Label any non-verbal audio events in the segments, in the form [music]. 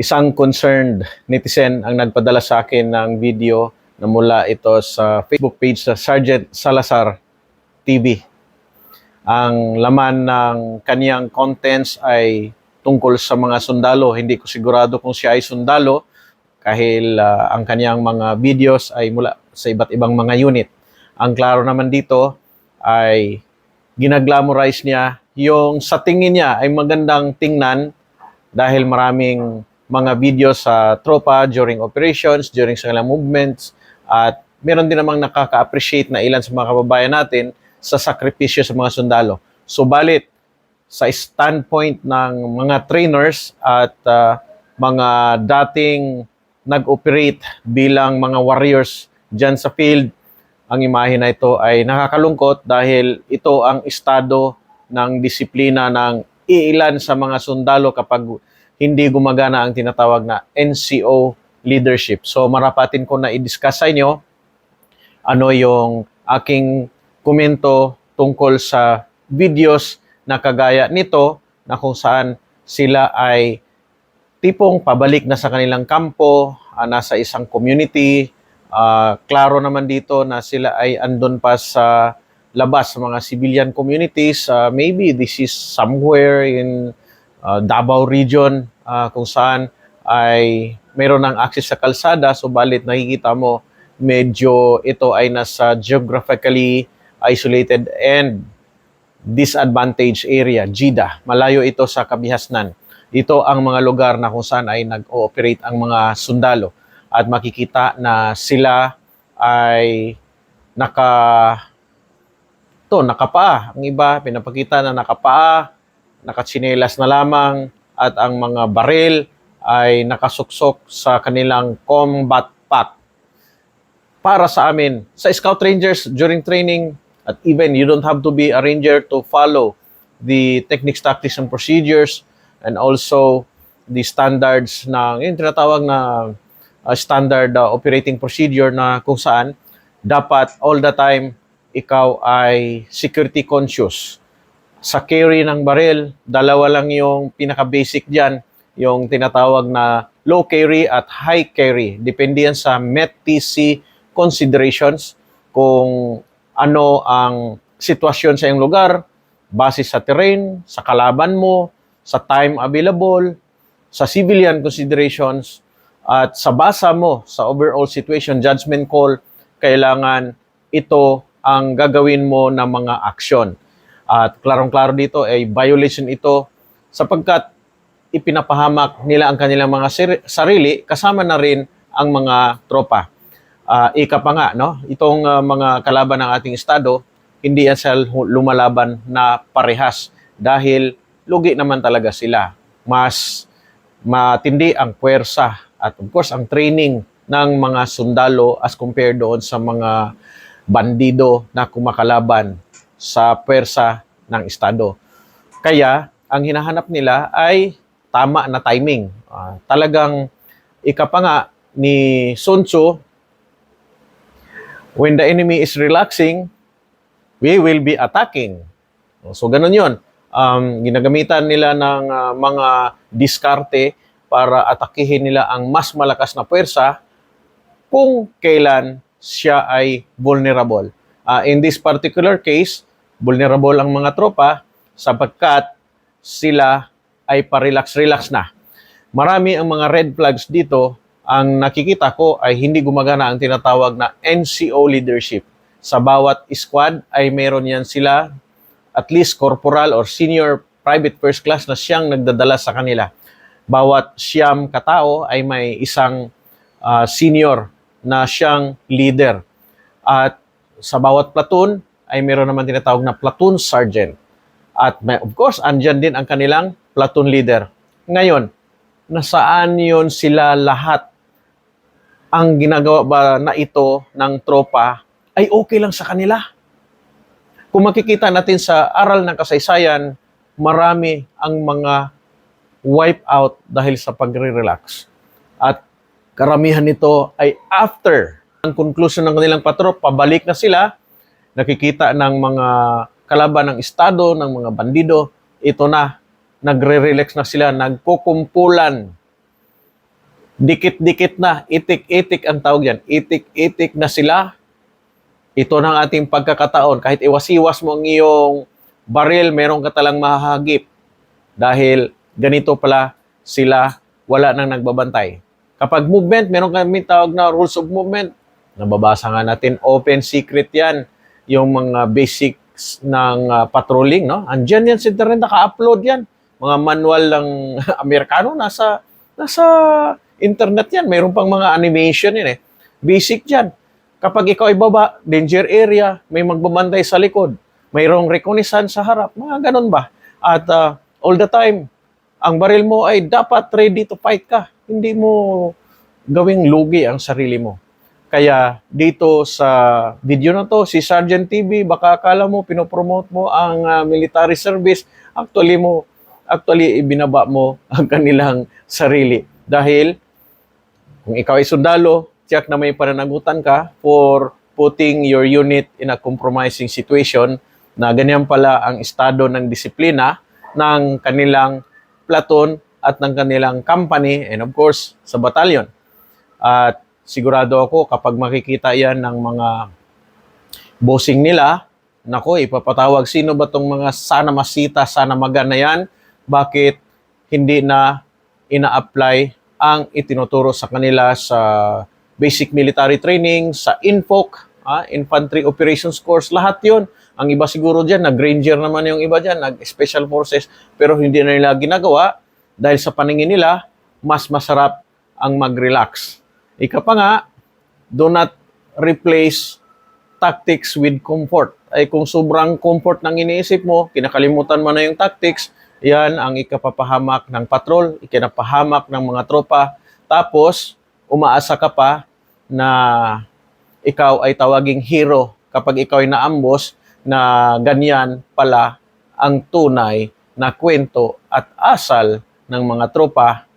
isang concerned netizen ang nagpadala sa akin ng video na mula ito sa Facebook page sa Sergeant Salazar TV. Ang laman ng kaniyang contents ay tungkol sa mga sundalo. Hindi ko sigurado kung siya ay sundalo dahil ah, ang kaniyang mga videos ay mula sa iba't ibang mga unit. Ang klaro naman dito ay ginaglamorize niya yung sa tingin niya ay magandang tingnan dahil maraming mga video sa tropa during operations, during sa kanilang movements, at meron din namang nakaka-appreciate na ilan sa mga kababayan natin sa sakripisyo sa mga sundalo. Subalit, sa standpoint ng mga trainers at ah, mga dating nag-operate bilang mga warriors dyan sa field, ang imahe na ito ay nakakalungkot dahil ito ang estado ng disiplina ng iilan sa mga sundalo kapag hindi gumagana ang tinatawag na NCO leadership. So marapatin ko na i-discuss sa inyo ano yung aking komento tungkol sa videos na kagaya nito na kung saan sila ay tipong pabalik na sa kanilang kampo, ah, nasa isang community. Ah, klaro naman dito na sila ay andon pa sa labas sa mga civilian communities. Ah, maybe this is somewhere in ah, Davao region ah, kung saan ay mayroon ng access sa kalsada, subalit nakikita mo medyo ito ay nasa geographically isolated and disadvantaged area, JIDA. Malayo ito sa kabihasnan. Ito ang mga lugar na kung saan ay nag-ooperate ang mga sundalo. At makikita na sila ay naka to nakapaa. Ang iba pinapakita na nakapaa, nakatsinelas na lamang at ang mga baril ay nakasuksok sa kanilang combat pack. Para sa amin, sa Scout Rangers during training, at even you don't have to be a ranger to follow the techniques, tactics, and procedures and also the standards ng yung tinatawag na uh, standard uh, operating procedure na kung saan dapat all the time ikaw ay security conscious. Sa carry ng baril, dalawa lang yung pinaka-basic dyan, yung tinatawag na low carry at high carry. Depende yan sa MET-TC considerations kung ano ang sitwasyon sa iyong lugar, base sa terrain, sa kalaban mo, sa time available, sa civilian considerations, at sa basa mo sa overall situation, judgment call, kailangan ito ang gagawin mo na mga aksyon. At klarong-klaro dito ay violation ito sapagkat ipinapahamak nila ang kanilang mga sarili kasama na rin ang mga tropa. Ah, ika pa nga, no? Itong ah, mga kalaban ng ating estado, hindi yan sila lumalaban na parehas dahil lugi naman talaga sila. Mas matindi ang puwersa at of course ang training ng mga sundalo as compared doon sa mga bandido na kumakalaban sa puwersa ng estado. Kaya ang hinahanap nila ay tama na timing. Ah, talagang ika pa nga ni Sun Tzu, when the enemy is relaxing, we will be attacking. So, ganun yun. Um, ginagamitan nila ng ah, mga diskarte para atakihin nila ang mas malakas na puwersa kung kailan siya ay vulnerable. Ah, in this particular case, vulnerable ang mga tropa sapagkat sila ay pa-relax-relax na. Marami ang mga red flags dito. Ang nakikita ko ay hindi gumagana ang tinatawag na NCO leadership. Sa bawat squad ay meron yan sila at least corporal or senior private first class na siyang nagdadala sa kanila. Bawat siyam katao ay may isang ah, senior na siyang leader. At sa bawat platoon ay meron naman tinatawag na platoon sergeant. At may, of course, andyan din ang kanilang platoon leader. Ngayon, nasaan yun sila lahat? Ang ginagawa ba na ito ng tropa ay okay lang sa kanila? Kung makikita natin sa aral ng kasaysayan, marami ang mga wipe out dahil sa pagre-relax. At karamihan nito ay after ang conclusion ng kanilang patrol, pabalik na sila, nakikita ng mga kalaban ng estado, ng mga bandido, ito na, nagre-relax na sila, nagkukumpulan dikit-dikit na, itik-itik ang tawag yan, itik-itik na sila. Ito ng ating pagkakataon. Kahit iwas-iwas mo ang iyong baril, meron ka talang mahahagip. Dahil ganito pala sila, wala nang nagbabantay. Kapag movement, meron kami tawag na rules of movement. Nababasa nga natin, open secret yan. Yung mga basics ng ah, patrolling, no? Andyan yan sa internet, naka-upload yan. Mga manual ng [laughs] Amerikano, nasa, nasa internet yan. Mayroon pang mga animation yan eh. Basic yan. Kapag ikaw ay baba, danger area, may magbabantay sa likod, mayroong reconnaissance sa harap, mga ganun ba? At ah, all the time, ang baril mo ay dapat ready to fight ka. Hindi mo gawing lugi ang sarili mo. Kaya dito sa video na to, si Sergeant TV, baka akala mo, pinopromote mo ang ah, military service. Actually mo, actually ibinaba mo [laughs] ang kanilang sarili. Dahil kung ikaw ay sundalo, tiyak na may pananagutan ka for putting your unit in a compromising situation na ganyan pala ang estado ng disiplina ng kanilang platoon at ng kanilang company and of course sa batalyon. At sigurado ako kapag makikita yan ng mga bossing nila, nako ipapatawag. Sino ba tong mga sana masita, sana magana yan, bakit hindi na ina-apply ang itinuturo sa kanila sa basic military training, sa INFOC, ah, Infantry Operations Course, lahat yon Ang iba siguro dyan, nag-ranger naman yung iba dyan, nag-special forces, pero hindi na nila ginagawa. Dahil sa paningin nila, mas masarap ang mag-relax. Ika pa nga, do not replace tactics with comfort. Ay kung sobrang comfort ng iniisip mo, kinakalimutan mo na yung tactics, yan ang ikapapahamak ng patrol, ikinapahamak ng mga tropa. Tapos, umaasa ka pa na ikaw ay tawaging hero kapag ikaw ay naambos na ganyan pala ang tunay na kwento at asal ng mga tropa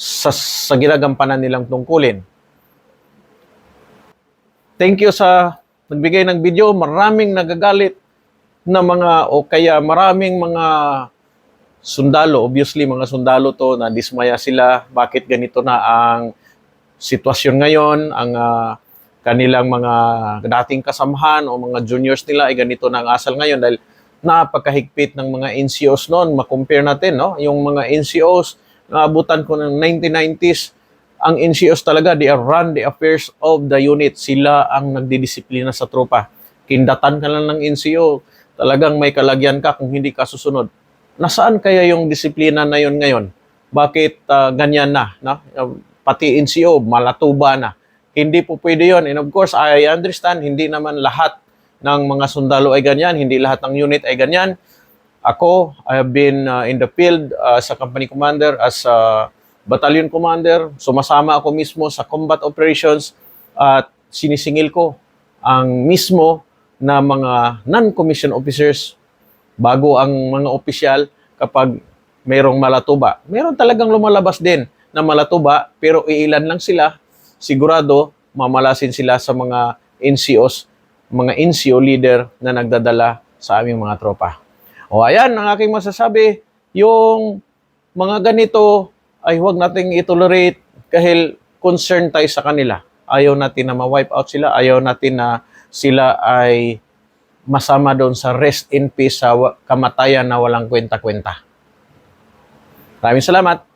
sa, sa ginagampanan nilang tungkulin. Thank you sa nagbigay ng video. Maraming nagagalit na mga o kaya maraming mga sundalo, obviously mga sundalo to na dismaya sila bakit ganito na ang sitwasyon ngayon, ang ah, kanilang mga dating kasamahan o mga juniors nila ay ganito na ang asal ngayon dahil napakahigpit ng mga NCOs noon. Ma-compare natin, no? Yung mga NCOs, naabutan ko ng 1990s, ang NCOs talaga, they are run the affairs of the unit. Sila ang nagdidisiplina sa tropa. Kindatan ka lang ng NCO, talagang may kalagyan ka kung hindi ka susunod. Nasaan kaya yung disiplina na yun ngayon? Bakit ah, ganyan na? No? Pati NCO, malatuba na. Hindi po pwede yun. And of course, I understand, hindi naman lahat ng mga sundalo ay ganyan, hindi lahat ng unit ay ganyan. Ako, I have been uh, in the field uh, sa company commander as a battalion commander. Sumasama ako mismo sa combat operations at sinisingil ko ang mismo na mga non-commissioned officers bago ang mga opisyal kapag mayroong malatuba. Meron talagang lumalabas din na malatuba pero iilan lang sila. Sigurado mamalasin sila sa mga NCOs, mga NCO leader na nagdadala sa aming mga tropa. O ayan, ang aking masasabi, yung mga ganito ay huwag nating itolerate dahil concern tayo sa kanila. Ayaw natin na ma-wipe out sila, ayaw natin na sila ay masama doon sa rest in peace sa kamatayan na walang kwenta-kwenta. Maraming salamat.